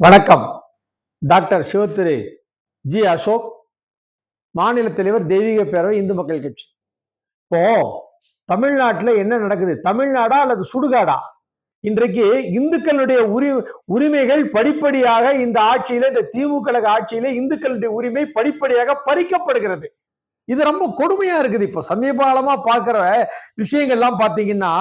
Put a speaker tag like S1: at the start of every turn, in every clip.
S1: வணக்கம். Doctor சிவத்திரி G Ashok மாநில தலைவர் தெய்வீக பேரவை இந்து மக்கள் கட்சி. இப்போ தமிழ்நாட்டில் என்ன நடக்குது? தமிழ்நாடா அல்லது சுடுகாடா? இன்றைக்கு இந்துக்களுடைய உரி உரிமைகள் படிப்படியாக இந்த ஆட்சியில இந்த திமுக ஆட்சியில இந்துக்களுடைய உரிமை படிப்படியாக பறிக்கப்படுகிறது. இது ரொம்ப கொடுமையா இருக்குது. இப்போ சமீபகாலமா பாக்குற விஷயங்கள்லாம் பாத்தீங்கன்னா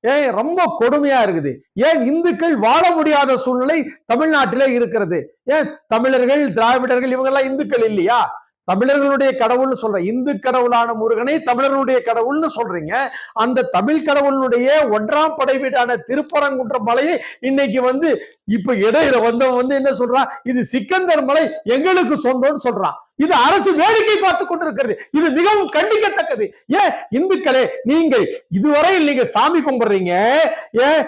S1: ஏன் ரொம்ப கொடுமையா இருக்குது. ஏன் இந்துக்கள் வாழ முடியாத சூழ்நிலை தமிழ்நாட்டிலே இருக்கிறது? ஏன் தமிழர்கள் திராவிடர்கள் இவங்கெல்லாம் இந்துக்கள் இல்லையா? தமிழர்களுடைய கடவுள்னு சொல்ற இந்து கடவுளான முருகனை தமிழர்களுடைய கடவுள்னு சொல்றீங்க. அந்த தமிழ் கடவுளுடைய ஒன்றாம் படை வீடான திருப்பரங்குன்ற மலையை இன்னைக்கு வந்து இப்ப இடையில வந்தவன் வந்து என்ன சொல்றான் இது சிக்கந்தர் மலை எங்களுக்கு சொந்தம்னு சொல்றான் இது அரசு வேடிக்கை பார்த்து கொண்டிருக்கிறது. இது மிகவும் கண்டிக்கத்தக்கது. ஏன் இந்துக்களே நீங்கள் இதுவரையில் நீங்க சாமி கும்பிடுறீங்க ஏன்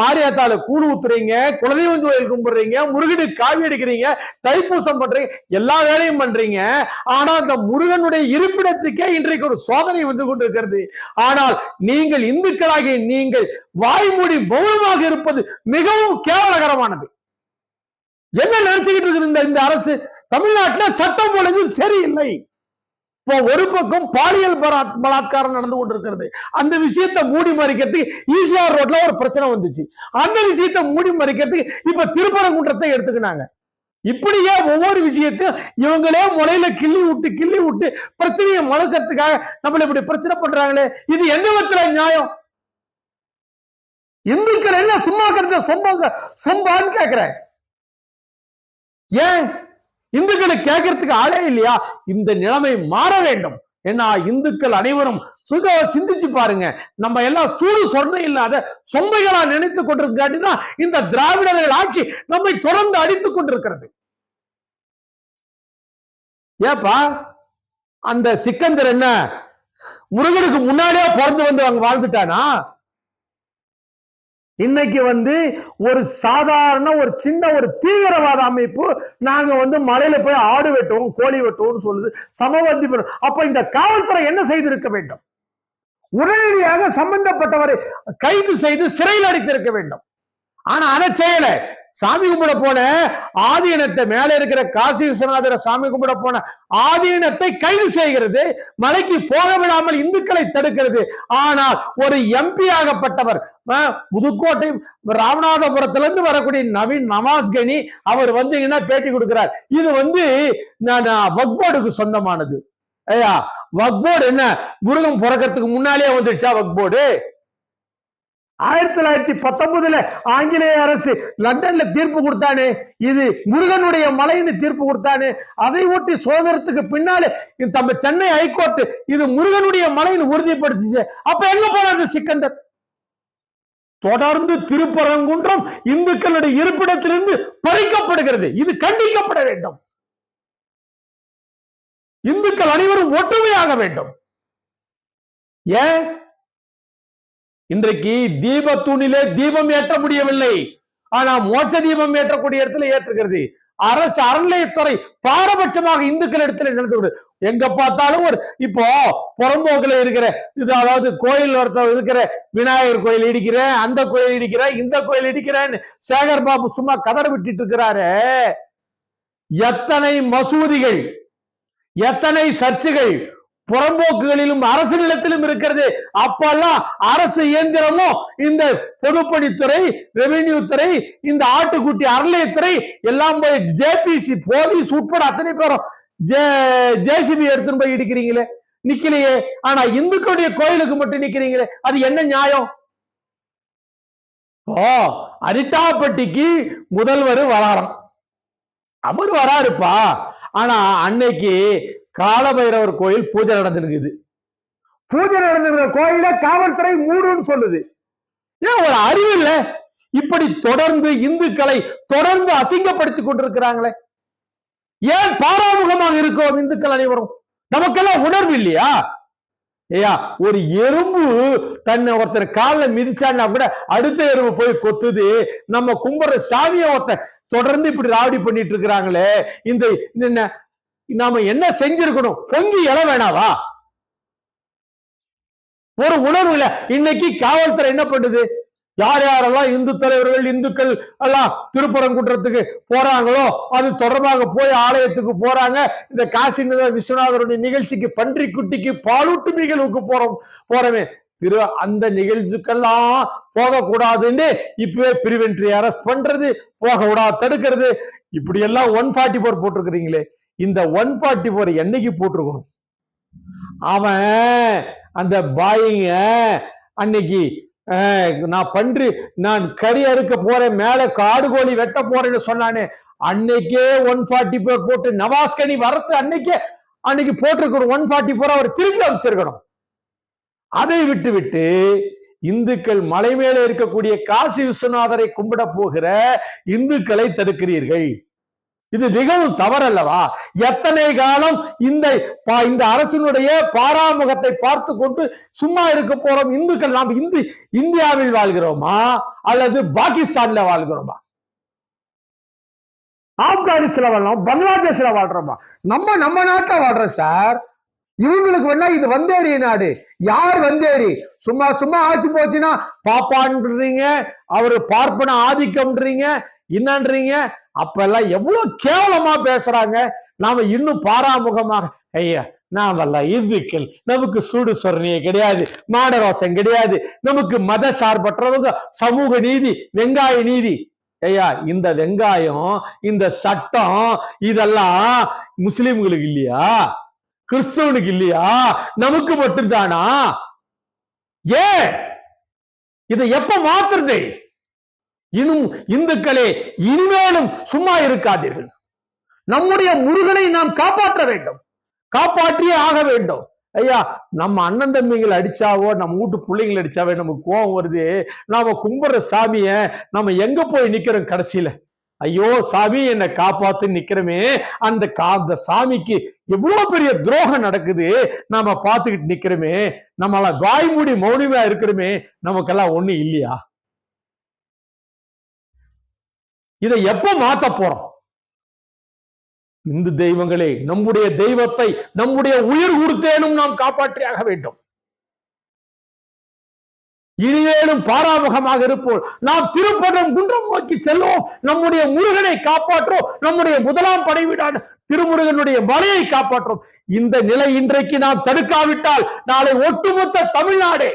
S1: மாரியாத்தால கூழ் ஊத்துறீங்க குலதெய்வம் கோயில் கும்பிடுறீங்க முருகனுக்கு காவி அடிக்கிறீங்க தைப்பூசம் பண்றீங்க எல்லா வேலையும் பண்றீங்க. ஆனா அந்த முருகனுடைய இருப்பிடத்துக்கே இன்றைக்கு ஒரு சோதனை வந்து கொண்டிருக்கிறது. ஆனால் நீங்கள் இந்துக்களாகிய நீங்கள் வாய்மூடி மௌனமாக இருப்பது மிகவும் கேவலகரமானது. என்ன நினைச்சுக்கிட்டு இருக்கு இந்த இந்த அரசு? தமிழ்நாட்டுல சட்டம் ஒழுங்கு சரியில்லை. இப்போ ஒரு பக்கம் பாலியல் பலாத்காரம் நடந்து கொண்டிருக்கிறது. அந்த விஷயத்தை மூடி மறைக்கிறதுக்கு ஈசிஆர் ரோட்ல ஒரு பிரச்சனை வந்துச்சு. அந்த விஷயத்தை மூடி மறைக்கிறதுக்கு இப்ப திருப்பரங்குன்றத்தை எடுத்துக்கினாங்க. இப்படியே ஒவ்வொரு விஷயத்தையும் இவங்களே முளையில கிள்ளி விட்டு கிள்ளி விட்டு பிரச்சனையை முழக்கிறதுக்காக நம்மள இப்படி பிரச்சனை பண்றாங்களே? இது எந்த விதத்துல நியாயம்? இந்துக்கள் என்ன சும்மா கிடந்த சொம்பாங்க சொம்பான்னு கேட்கிறேன் ஏன்? இந்துக்களை கேட்கறதுக்கு ஆளே இல்லையா? இந்த நிலைமை மாற வேண்டும். ஏன்னா இந்துக்கள் அனைவரும் சுக சிந்திச்சு பாருங்க. நம்ம எல்லாம் சூடு சொன்ன இல்லாத சொம்பைகளா நினைத்து கொண்டிருக்காட்டினா இந்த திராவிடர்கள் ஆட்சி நம்மை தொடர்ந்து அடித்துக் கொண்டிருக்கிறது. ஏப்பா அந்த சிக்கந்தர் என்ன? முருகனுக்கு முன்னாடியே பிறந்து வந்து அவங்க வாழ்ந்துட்டானா? இன்னைக்கு வந்து ஒரு சாதாரண ஒரு சின்ன ஒரு தீவிரவாத அமைப்பு நாங்க வந்து மலையில போய் ஆடு வெட்டுவோம் கோழி வெட்டுவோம்னு சொல்லுது. சமவந்தி அப்ப இந்த காவல்துறை என்ன செய்திருக்க வேண்டும்? உடனடியாக சம்பந்தப்பட்டவரை கைது செய்து சிறையில் அடைத்திருக்க வேண்டும். ஆனா அதை செய்யல. சாமி கும்பிட போன ஆதீனத்தை மேல இருக்கிற காசி விஸ்வநாதர சாமி கும்பிட போன ஆதீனத்தை கைது செய்கிறது மலைக்கு போக விடாமல் இந்துக்களை தடுக்கிறது. ஆனால் ஒரு எம்பி ஆகப்பட்டவர் அஹ், புதுக்கோட்டை ராமநாதபுரத்திலிருந்து வரக்கூடிய நவீன் நவாஸ்கனி அவர் வந்தீங்கன்னா பேட்டி கொடுக்கிறார்? இது வந்து நான் வக்போர்டுக்கு சொந்தமானது. ஐயா வக்போர்டு என்ன? முருகன் பிறக்கிறதுக்கு முன்னாலே வந்துடுச்சா வக்போர்டு? ஆயிரத்தி தொள்ளாயிரத்தி பத்தொன்பதுல ஆங்கிலேய அரசு லண்டன்ல தீர்ப்பு கொடுத்தானே? இது முருகனுடைய மலைன்னு தீர்ப்பு கொடுத்தானே? அதை ஒட்டி சுதந்திரத்துக்கு பின்னாலே இது நம்ம சென்னை ஹைகோர்ட் இது முருகனுடைய மலைன்னு உறுதிப்படுத்திச்சு. அப்ப எங்க போனாங்க சிக்கந்தர்? தொடர்ந்து திருப்பரங்குன்றம் இந்துக்களுடைய இருப்பிடத்திலிருந்து பறிக்கப்படுகிறது. இது கண்டிக்கப்பட வேண்டும். இந்துக்கள் அனைவரும் ஒற்றுமையாக வேண்டும். ஏன்? இன்றைக்கு தீபத்தூணிலே தீபம் ஏற்ற முடியவில்லை. ஆனா மோட்ச தீபம் ஏற்றக்கூடிய இடத்துல ஏற்றுகிறது அரசு அறநிலையத்துறை பாரபட்சமாக இந்துக்கள் இடத்துல நடந்து எங்க பார்த்தாலும் ஒரு இப்போ புறம்போக்குல இருக்கிற இது அதாவது கோயில் ஒருத்தர் இருக்கிற விநாயகர் கோயில் இடிக்கிறேன் அந்த கோயில் இடிக்கிறேன் இந்த கோயில் இடிக்கிறேன்னு சேகர் பாபு சும்மா கதற விட்டுட்டு இருக்கிறாரு. எத்தனை மசூதிகள் எத்தனை சர்ச்சுகள் புறம்போக்குகளிலும் அரசு நிலத்திலும் இருக்கிறது. அப்பெல்லாம் அரசு இயந்திரமும் இந்த பொதுப்பணித்துறை ரெவென்யூ துறை இந்த ஆட்டுக்குட்டி அறநிலையத்துறை எல்லாம் போய் ஜேபிசி போலீஸ் உட்பட அத்தனை பேரும் ஜேசிபி எடுத்துன்னு போய் இடிக்கிறீங்களே? நிக்கலையே. ஆனா இந்துக்களுடைய கோயிலுக்கு மட்டும் நிக்கிறீங்களே? அது என்ன நியாயம்? ஓ அரிட்டாப்பட்டிக்கு முதல்வர் வராராம். அவர் வராருப்பா. ஆனா அன்னைக்கு காலபைரவர் கோயில் பூஜை நடந்திருக்குது. பூஜை நடந்திருக்கிற கோயில காவல்துறை மூடுன்னு சொல்லுது. ஏன் ஒரு அறிவு இல்ல? இப்படி தொடர்ந்து இந்துக்களை தொடர்ந்து அசிங்கப்படுத்தி கொண்டிருக்கிறாங்களே. ஏன் பாராமுகமாக இருக்கிறோம் இந்துக்கள் அனைவரும்? நமக்கெல்லாம் உணர்வு இல்லையா? ஏயா ஒரு எறும்பு தன்னை ஒருத்தர் காலில் மிதிச்சான்னா கூட அடுத்த எறும்பு போய் கொத்துது. நம்ம கும்புற சாமியை ஒருத்தன் தொடர்ந்து இப்படி ராவடி பண்ணிட்டு இருக்கிறாங்களே. இந்த இந்த- நாம என்ன செஞ்சிருக்கணும்? பொங்கி எழ வேணாவா? ஒரு உணர்வு இல்ல இன்னைக்கு காவல்துறை என்ன பண்ணுது? யார் யாரெல்லாம் இந்து தலைவர்கள் இந்துக்கள் எல்லாம் திருப்பரங்குன்றத்துக்கு போறாங்களோ அது தொடர்பாக போய் ஆலயத்துக்கு போறாங்க. இந்த காசிநாத விஸ்வநாதருடைய நிகழ்ச்சிக்கு பன்றி குட்டிக்கு பாலூட்டு நிகழ்வுக்கு போறோம். போறவே திரு அந்த நிகழ்ச்சிக்கெல்லாம் போகக்கூடாதுன்னு இப்பவே பிரிவென்ட்ரி அரெஸ்ட் பண்றது போக விடாது தடுக்கிறது. இப்படி எல்லாம் ஒன் ஃபார்ட்டி ஃபோர் போட்டிருக்கிறீங்களே இந்த ஒன் ஃபார்ட்டி ஃபோர் என்னைக்கு போட்டிருக்கணும்? அவன் அந்த பாயிங்க அன்னைக்கு நான் பன்றி நான் கறி அறுக்க போறேன் மேல காடு கோழி வெட்ட போறேன்னு சொன்னானே அன்னைக்கே ஒன் ஃபார்ட்டி ஃபோர் போட்டு நவாஸ்கனி வரத்து அன்னைக்கே அன்னைக்கு போட்டிருக்கணும். ஒன் ஃபார்ட்டி ஃபோர் அவர் திரும்பி அமைச்சிருக்கணும் அதை விட்டுவிட்டு இந்துக்கள் மலை மேலே இருக்கக்கூடிய காசி விஸ்வநாதரை கும்பிட போகிற இந்துக்களை தடுக்கிறீர்கள். இது மிகவும் தவறல்லவா? எத்தனை காலம் இந்த இந்த அரசினுடைய பாராமுகத்தை பார்த்து கொண்டு சும்மா இருக்க போறோம்? இந்துக்கள் நாம் இந்து இந்தியாவில் வாழ்கிறோமா? அல்லது பாகிஸ்தான்ல வாழ்கிறோமா? ஆப்கானிஸ்தான்ல வாழ்றோம்? பங்களாதேஷ்ல வாழ்றோமா? நம்ம நம்ம நாட்டில் வாழ்றோம் சார். இவங்களுக்கு வேணா இது வந்தேரி நாடு. யார் வந்தேரி சும்மா சும்மா ஆச்சு போச்சுன்னா பாப்பான்றீங்க அவரு பார்ப்பன ஆதிக்கம்ன்றீங்க என்னன்றீங்க? அப்பெல்லாம் எவ்வளவு கேவலமா பேசுறாங்க. நாம இன்னும் பாராமுகமாக ஐயா நாமெல்லாம் இதுக்கள் நமக்கு சூடு சொரணியே கிடையாது மாடரோசம் கிடையாது. நமக்கு மத சார்பற்றவங்க சமூக நீதி வெங்காய நீதி. ஐயா இந்த வெங்காயம் இந்த சட்டம் இதெல்லாம் முஸ்லிம்களுக்கு இல்லையா? கிறிஸ்தவனுக்கு இல்லையா? நமக்கு மட்டும்தானா? ஏன்? இதை எப்ப மாத்துறது? இன்னும் இந்துக்களே இனிமேலும் சும்மா இருக்காதீர்கள். நம்முடைய முருகனை நாம் காப்பாற்ற வேண்டும். காப்பாற்றியே ஆக வேண்டும். ஐயா நம்ம அண்ணன் தம்பிங்களை அடிச்சாவோ நம்ம வீட்டு பிள்ளைங்களை அடிச்சாவே நமக்கு கோபம் வருது. நாம கும்பிடுற சாமிய நம்ம எங்க போய் நிக்கிறோம் கடைசியில? ஐயோ சாமி என்னை காப்பாத்து நிக்கிறோமே. அந்த கா அந்த சாமிக்கு எவ்வளவு பெரிய துரோகம் நடக்குது. நாம பார்த்துக்கிட்டு நிக்கிறோமே. நம்மள வாய்மூடி மௌனமா இருக்கிறோமே. நமக்கெல்லாம் ஒண்ணு இல்லையா? இதை எப்ப மாத்த போறோம்? இந்து தெய்வங்களே நம்முடைய தெய்வத்தை நம்முடைய உயிர் கொடுத்தேனும் நாம் காப்பாற்றியாக வேண்டும். இனியேனும் பாராமுகமாக இருப்போம். நாம் திருப்படம் குன்றம் நோக்கி செல்வோம். நம்முடைய முருகனை காப்பாற்றோம். நம்முடைய முதலாம் படைவீடான திருமுருகனுடைய மலையை காப்பாற்றும். இந்த நிலை இன்றைக்கு நாம் தடுக்காவிட்டால் நாளை ஒட்டுமொத்த தமிழ்நாடே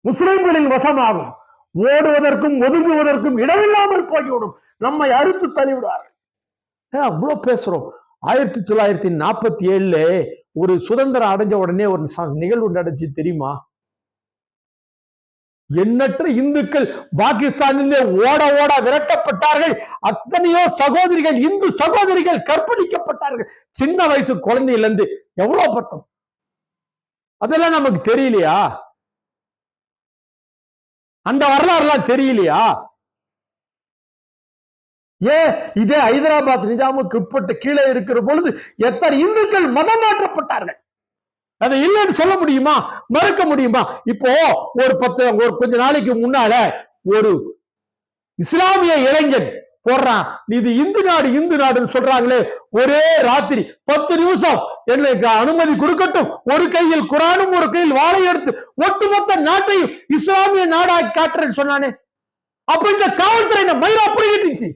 S1: முஸ்லிம்களின் வசமாகும். ஓடுவதற்கும் ஒதுங்குவதற்கும் இடமில்லாமல் போய்விடும். நம்மை அறுத்து தள்ளிவிடுவார்கள். ஏன் அவ்வளவு பேசுறோம். ஆயிரத்தி தொள்ளாயிரத்தி நாற்பத்தி ஏழுல ஒரு சுதந்திரம் அடைஞ்ச உடனே ஒரு நிகழ்வு நடந்துச்சு தெரியுமா? எண்ணற்ற இந்துக்கள் பாகிஸ்தானிலே ஓட ஓட விரட்டப்பட்டார்கள். அத்தனையோ சகோதரிகள் இந்து சகோதரிகள் கற்பழிக்கப்பட்டார்கள். சின்ன வயசு குழந்தையில இருந்து எவ்வளவு பத்தம் அதெல்லாம் நமக்கு தெரியலையா? அந்த வரலாறுலாம் தெரியலையா? ஏ இதே ஹைதராபாத் நிஜாமுக்கு உட்பட்ட கீழே இருக்கிற பொழுது எத்தனை இந்துக்கள் மதம் மாற்றப்பட்டார்கள்? அதை இல்லைன்னு சொல்ல முடியுமா? மறுக்க முடியுமா? இப்போ ஒரு பத்து ஒரு கொஞ்ச நாளைக்கு முன்னால ஒரு இஸ்லாமிய இளைஞன் போடுறான். இது இந்து நாடு இந்து நாடுன்னு சொல்றாங்களே. ஒரே ராத்திரி பத்து நிமிஷம். எனக்கு அனுமதி கொடுக்கட்டும். ஒரு கையில் குரானும் ஒரு கையில் வாழை எடுத்து ஒட்டுமொத்த நாட்டையும் இஸ்லாமிய நாடாக்கி காட்டுறேன்னு சொன்னானே. அப்ப இந்த காவல்துறை என்ன மயிரா புரிஞ்சிட்டு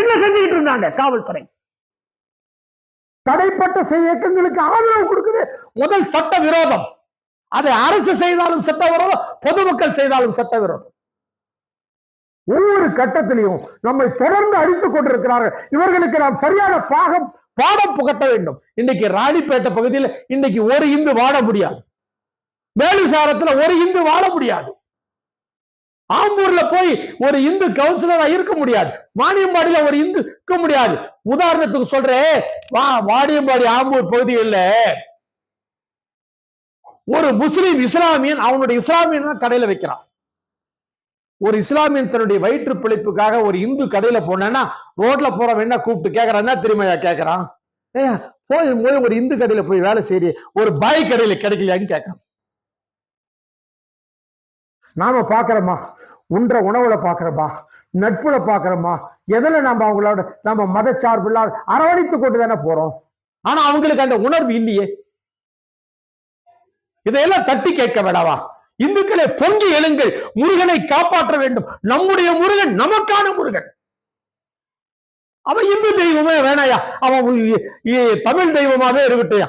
S1: என்ன செஞ்சுக்கிட்டு இருந்தாங்க காவல்துறை? தடைப்பட்ட செய் இயக்கங்களுக்கு ஆதரவு கொடுக்குது. முதல் சட்ட விரோதம். அதை அரசு செய்தாலும் சட்ட விரோதம் பொதுமக்கள் செய்தாலும் சட்ட விரோதம். ஒவ்வொரு கட்டத்திலையும் நம்மை தொடர்ந்து அடித்துக் கொண்டிருக்கிறார்கள். இவர்களுக்கு நாம் சரியான பாகம் பாடம் புகட்ட வேண்டும். இன்னைக்கு ராணிப்பேட்டை பகுதியில் இன்னைக்கு ஒரு இந்து வாழ முடியாது. மேலுசாரத்துல ஒரு இந்து வாழ முடியாது. ஆம்பூர்ல போய் ஒரு இந்து கவுன்சிலரா இருக்க முடியாது. வாணியம்பாடியில ஒரு இந்து இருக்க முடியாது. உதாரணத்துக்கு சொல்றேன். வா வாணியம்பாடி ஆம்பூர் பகுதியில் ஒரு முஸ்லிம் இஸ்லாமியன் அவனுடைய இஸ்லாமியன் தான் கடையில வைக்கிறான். ஒரு இஸ்லாமியன் தன்னுடைய வயிற்று பிழைப்புக்காக ஒரு இந்து கடையில போனேன்னா ரோட்ல போறவன் என்ன கூப்பிட்டு கேட்கறான்னா என்ன தெரியுமா கேக்குறான்? ஏய் போய் போய் ஒரு இந்து கடையில போய் வேலை செய்ய ஒரு பாய் கடையில கிடைக்கலையான்னு கேட்கறான் நாம பாக்குறோமா? உன்ற உணவுல பாக்குறோமா? நட்புல பாக்குறோமா? எதுல நம்ம அவங்களோட நம்ம மத இல்லாத அரவணைத்து கொண்டு தானே போறோம்? ஆனா அவங்களுக்கு அந்த உணர்வு இல்லையே. இதையெல்லாம் தட்டி கேட்க வேடாவா இந்துக்களை பொங்கி எழுங்கள். முருகனை காப்பாற்ற வேண்டும். நம்முடைய முருகன் நமக்கான முருகன். அவன் இந்து தெய்வமே வேணாயா? அவன் தமிழ் தெய்வமாவே இருக்கட்டையா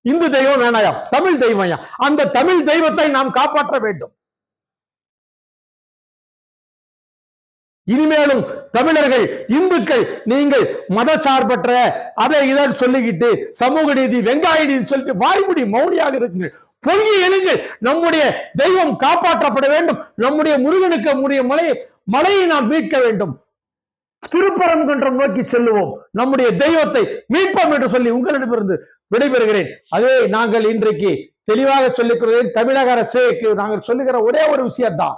S1: இந்து தெய்வம் வேணாயா? தமிழ் தெய்வம்யா? அந்த தமிழ் தெய்வத்தை நாம் காப்பாற்ற வேண்டும். இனிமேலும் தமிழர்கள் இந்துக்கள் நீங்கள் மத சார்பற்ற அதை இதை சொல்லிக்கிட்டு சமூக நீதி வெங்காய நீதி சொல்லிட்டு வாய்மொழி மௌனியாக இருக்குங்கள் பொங்கி எழுங்கள் நம்முடைய தெய்வம் காப்பாற்றப்பட வேண்டும். நம்முடைய முருகனுக்கு நம்முடைய மலையை மலையை நாம் மீட்க வேண்டும். திருப்பரங்குன்றம் நோக்கி செல்லுவோம். நம்முடைய தெய்வத்தை மீட்போம் என்று சொல்லி உங்களிடமிருந்து விடைபெறுகிறேன். அதே நாங்கள் இன்றைக்கு தெளிவாக சொல்லிக்கிறேன் தமிழக அரசுக்கு நாங்கள் சொல்லுகிற ஒரே ஒரு விஷயம்தான்.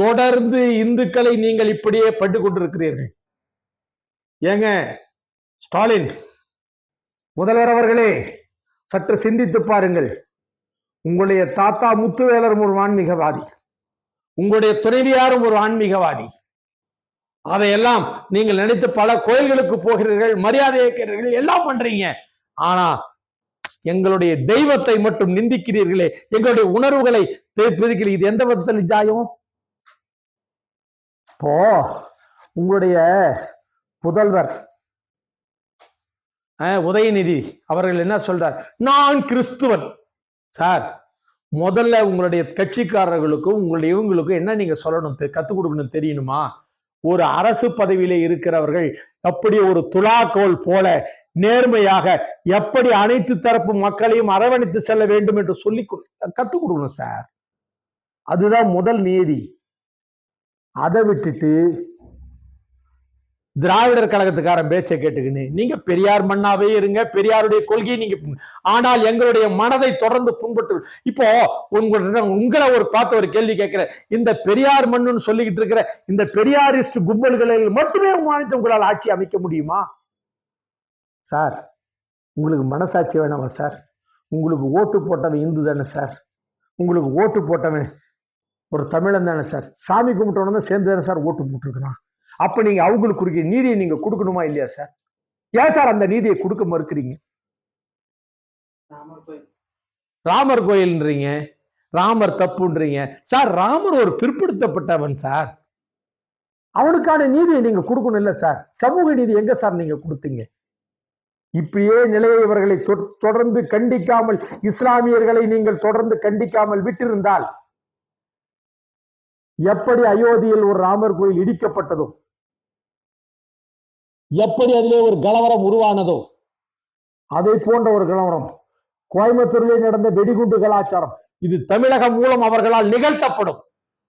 S1: தொடர்ந்து இந்துக்களை நீங்கள் இப்படியே பட்டு கொண்டிருக்கிறீர்கள். ஏங்க ஸ்டாலின் முதல்வர் அவர்களே சற்று சிந்தித்து பாருங்கள். உங்களுடைய தாத்தா முத்துவேலரும் ஒரு ஆன்மீகவாதி. உங்களுடைய துணைவியாரும் ஒரு ஆன்மீகவாதி. அதையெல்லாம் நீங்கள் நினைத்து பல கோயில்களுக்கு போகிறீர்கள் மரியாதை ஏற்கிறீர்கள் எல்லாம் பண்றீங்க. ஆனா எங்களுடைய தெய்வத்தை மட்டும் நிந்திக்கிறீர்களே எங்களுடைய உணர்வுகளை பிரிக்கிறீர்கள் இது எந்த விதத்தில் நிஜாயம் அப்போ உங்களுடைய புதல்வர் உதயநிதி அவர்கள் என்ன சொல்றார்? நான் கிறிஸ்துவன். சார் முதல்ல உங்களுடைய கட்சிக்காரர்களுக்கும் உங்களுடைய இவங்களுக்கும் என்ன நீங்க சொல்லணும்? தெ- கத்துக் கொடுக்கணும் தெரியணுமா? ஒரு அரசு பதவியில இருக்கிறவர்கள் அப்படி ஒரு துலாக்கோல் போல நேர்மையாக எப்படி அனைத்து தரப்பு மக்களையும் அரவணைத்து செல்ல வேண்டும் என்று சொல்லி கத்துக் கொடுக்கணும் சார். அதுதான் முதல் நீதி. அதை விட்டுட்டு திராவிடர் கழகத்துக்காரன் பேச்சை கேட்டுக்கின்னு நீங்க பெரியார் மண்ணாவே இருங்க பெரியாருடைய கொள்கையை நீங்க ஆனால் எங்களுடைய மனதை தொடர்ந்து புண்பட்டு இப்போ உங்களோட உங்களை ஒரு பார்த்து ஒரு கேள்வி கேட்கிறேன். இந்த பெரியார் மண்ணுன்னு சொல்லிக்கிட்டு இருக்கிற இந்த பெரியாரிஸ்ட் கும்பல்களில் மட்டுமே மாநிலத்தை உங்களால் ஆட்சி அமைக்க முடியுமா? சார் உங்களுக்கு மனசாட்சி வேணாமா சார்? உங்களுக்கு ஓட்டு போட்டவன் இந்து தானே சார்? உங்களுக்கு ஓட்டு போட்டவன் ஒரு தமிழன் தானே சார். சாமி கும்பிட்டவன தான் சேர்ந்து தானே சார் ஓட்டு போட்டிருக்கிறான். அப்ப நீங்க அவங்களுக்கு கொடுக்க நீதியை நீங்க கொடுக்கணுமா இல்லையா சார்? ஏன் சார் அந்த நீதியை கொடுக்க மறுக்கிறீங்க? ராமர் கோயில்ன்றீங்க. ராமர் தப்புன்றீங்க. சார் ராமர் ஒரு பிற்படுத்தப்பட்டவன் சார். அவனுக்கான நீதியை நீங்க கொடுக்கணும் இல்ல சார். சமூக நீதி எங்க சார் நீங்க கொடுத்தீங்க? இப்படியே நிலையை இவர்களை தொடர்ந்து கண்டிக்காமல் இஸ்லாமியர்களை நீங்கள் தொடர்ந்து கண்டிக்காமல் விட்டிருந்தால் எப்படி அயோத்தியில் ஒரு ராமர் கோயில் இடிக்கப்பட்டதோ எப்படி அதிலே ஒரு கலவரம் உருவானதோ அதை போன்ற ஒரு கலவரம். கோயம்புத்தூரிலே நடந்த வெடிகுண்டு கலாச்சாரம் இது தமிழகம் மூலம் அவர்களால் நிகழ்த்தப்படும்.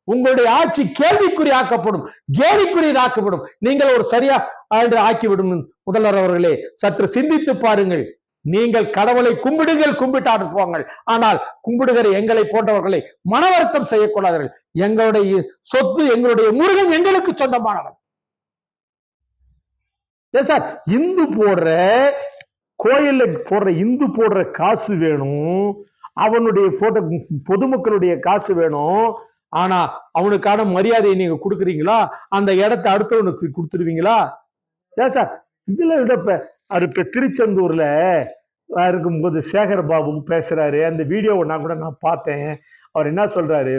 S1: உங்களுடைய ஆட்சி கேள்விக்குறி ஆக்கப்படும் கேலிக்குரியதாக்கப்படும் நீங்கள் ஒரு சரியா என்று ஆக்கிவிடும் முதல்வர் அவர்களே. சற்று சிந்தித்து பாருங்கள். நீங்கள் கடவுளை கும்பிடுங்கள் கும்பிட்டாடு போங்கள். ஆனால் கும்பிடுகிற எங்களை போன்றவர்களை மனவருத்தம் செய்யக்கூடாதீர்கள். எங்களுடைய சொத்து எங்களுடைய முருகன் எங்களுக்கு சொந்தமானவன் சார்? இந்து போடுற கோயில்ல போடுற இந்து போடுற காசு வேணும். அவனுடைய போட்ட பொதுமக்களுடைய காசு வேணும். ஆனா அவனுக்கான மரியாதையை நீங்க கொடுக்குறீங்களா? அந்த இடத்த அடுத்தவனுக்கு கொடுத்துருவீங்களா? ஏன் சார்? இதுல விட அவர் இப்போ திருச்செந்தூரில் இருக்கும்போது சேகர் பாபு பேசுறாரு. அந்த வீடியோவை நான் கூட நான் பார்த்தேன். அவர் என்ன சொல்றாரு?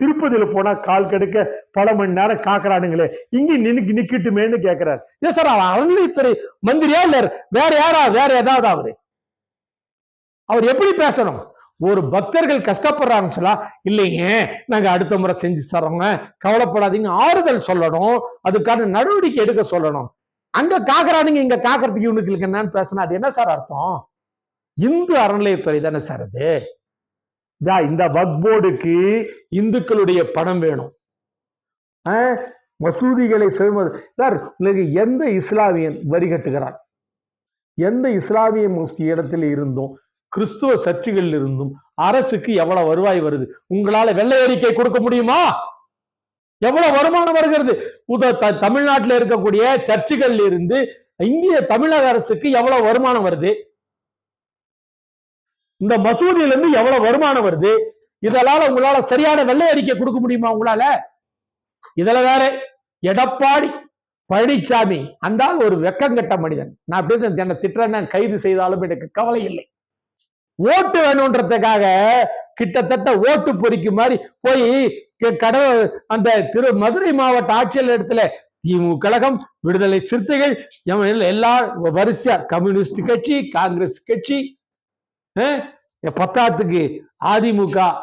S1: திருப்பதியில போனால் கால் கெடுக்க பல மணி நேரம் காக்குறானுங்களே. இங்கே நினைக்கு நிக்கட்டுமேன்னு கேட்குறாரு ஏன் சார் அவர் அறநிலைத்துறை மந்திரியா இல்லை? வேற யாரா? வேற ஏதாவது அவரு? அவர் எப்படி பேசணும்? ஒரு பக்தர்கள் கஷ்டப்படுறாங்க சொல்லா இல்லைங்க நாங்கள் அடுத்த முறை செஞ்சு தரோங்க கவலைப்படாதீங்க. ஆறுதல் சொல்லணும். அதுக்கான நடவடிக்கை எடுக்க சொல்லணும். அங்க காக்குறானுங்க இங்க காக்குறதுக்கு இவனுக்கு என்னன்னு பேசினா அது என்ன சார் அர்த்தம்? இந்து அறநிலையத்துறை தானே சார் அது? இந்த வக் போர்டுக்கு இந்துக்களுடைய பணம் வேணும். மசூதிகளை சுயமது சார் உங்களுக்கு எந்த இஸ்லாமியன் வரி கட்டுகிறான்? எந்த இஸ்லாமிய முஸ்லி இடத்துல இருந்தும் கிறிஸ்துவ சர்ச்சுகளில் இருந்தும் அரசுக்கு எவ்வளவு வருவாய் வருது? உங்களால வெள்ளை அறிக்கை கொடுக்க முடியுமா? எவ்வளவு வருமானம் வருகிறது? உத த- தமிழ்நாட்டுல இருக்கக்கூடிய சர்ச்சுகள்ல இருந்து இந்திய தமிழக அரசுக்கு எவ்வளவு வருமானம் வருது? இந்த மசூதியில இருந்து எவ்வளவு வருமானம் வருது? இதனால உங்களால சரியான வெள்ளை அறிக்கை கொடுக்க முடியுமா உங்களால? இதுல வேற எடப்பாடி பழனிசாமி அந்த ஒரு ஒரு வெக்கங்கட்ட மனிதன். நான் அப்படியே என்ன திட்டுறேன் கைது செய்தாலும் எனக்கு கவலை இல்லை. ஓட்டு வேணும்ன்றதுக்காக கிட்டத்தட்ட ஓட்டு பொறிக்கு மாதிரி போய் க- அந்த திரு மதுரை மாவட்ட ஆட்சியர் இடத்துல திமுக கழகம் விடுதலை சிறுத்தைகள் எல்லா- வரிசையா கம்யூனிஸ்ட் கட்சி காங்கிரஸ் கட்சி பத்தாத்துக்கு அதிமுக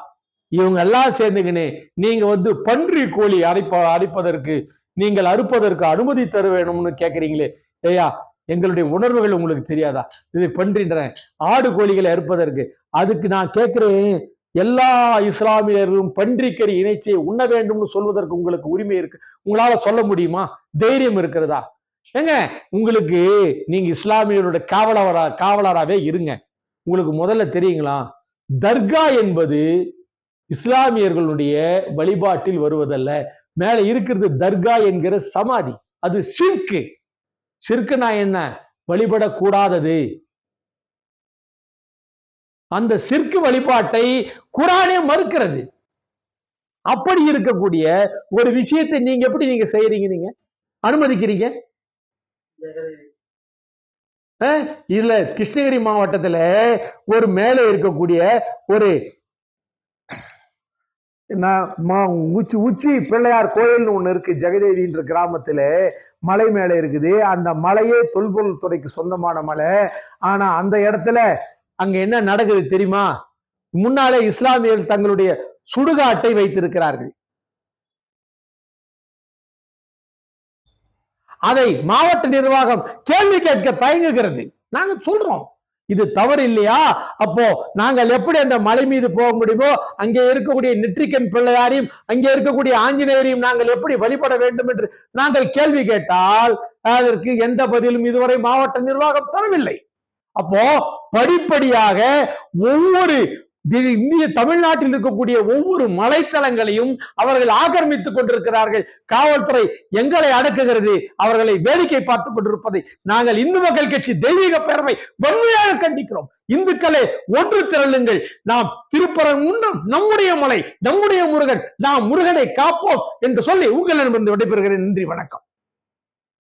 S1: இவங்க எல்லாம் சேர்ந்துக்கின்னு நீங்க வந்து பன்றி கோழி அடைப்ப அடைப்பதற்கு நீங்கள் அறுப்பதற்கு அனுமதி தர வேணும்னு கேட்குறீங்களே ஐயா எங்களுடைய உணர்வுகள் உங்களுக்கு தெரியாதா? இது பன்றின்றேன். ஆடு கோழிகளை அறுப்பதற்கு. அதுக்கு நான் கேட்குறேன் எல்லா இஸ்லாமியர்களும் பன்றிக்கறி இணைச்சியை உண்ண வேண்டும்னு சொல்வதற்கு உங்களுக்கு உரிமை இருக்கு. உங்களால சொல்ல முடியுமா? தைரியம் இருக்கிறதா? ஏங்க உங்களுக்கு நீங்க இஸ்லாமியரோட காவலரா காவலராவே இருங்க. உங்களுக்கு முதல்ல தெரியுங்களா? தர்கா என்பது இஸ்லாமியர்களுடைய வழிபாட்டில் வருவதல்ல. மேல இருக்கிறது தர்கா என்கிற சமாதி. அது சிற்கு சிற்குனா என்ன? வழிபடக்கூடாதது. அந்த சிற்கு வழிபாட்டை குரானே மறுக்கிறது. அப்படி இருக்கக்கூடிய ஒரு விஷயத்தை நீங்க எப்படி நீங்க செய்யறீங்க நீங்க? அனுமதிக்கிறீங்க? இதுல கிருஷ்ணகிரி மாவட்டத்துல ஒரு மேலே இருக்கக்கூடிய ஒரு நான் உச்சி உச்சி பிள்ளையார் கோயில்னு ஒண்ணு இருக்கு ஜெகதேவின்ற கிராமத்துல மலை மேல இருக்குது. அந்த மலையே தொல்பொருள் துறைக்கு சொந்தமான மலை. ஆனா அந்த இடத்துல அங்க என்ன நடக்குது தெரியுமா? முன்னாலே இஸ்லாமியர்கள் தங்களுடைய சுடுகாட்டை வைத்திருக்கிறார்கள். அதை மாவட்ட நிர்வாகம் கேள்வி கேட்க தயங்குகிறது. நாங்க சொல்றோம். இது தவறு இல்லையா? அப்போ நாங்கள் எப்படி அந்த மலை மீது போக முடியுமோ அங்கே இருக்கக்கூடிய நெற்றிக்கன் பிள்ளையாரையும் அங்கே இருக்கக்கூடிய ஆஞ்சநேயரையும் நாங்கள் எப்படி வழிபட வேண்டும் என்று நாங்கள் கேள்வி கேட்டால் அதற்கு எந்த பதிலும் இதுவரை மாவட்ட நிர்வாகம் தரவில்லை. அப்போ படிப்படியாக ஒவ்வொரு தி- இந்திய தமிழ்நாட்டில் இருக்கக்கூடிய ஒவ்வொரு மலைத்தளங்களையும் அவர்கள் ஆக்கிரமித்துக் கொண்டிருக்கிறார்கள். காவல்துறை எங்களை அடக்குகிறது. அவர்களை வேடிக்கை பார்த்துக் கொண்டிருப்பதை நாங்கள் இந்து மக்கள் கட்சி தெய்வீக பேரவை வன்மையாக கண்டிக்கிறோம். இந்துக்களே ஒன்று திரளுங்கள். நாம் திருப்பரங்குன்றம் நம்முடைய மலை நம்முடைய முருகன் நாம் முருகனை காப்போம் என்று சொல்லி உங்களிடமிருந்து விடைபெறுகிறேன். நன்றி வணக்கம்.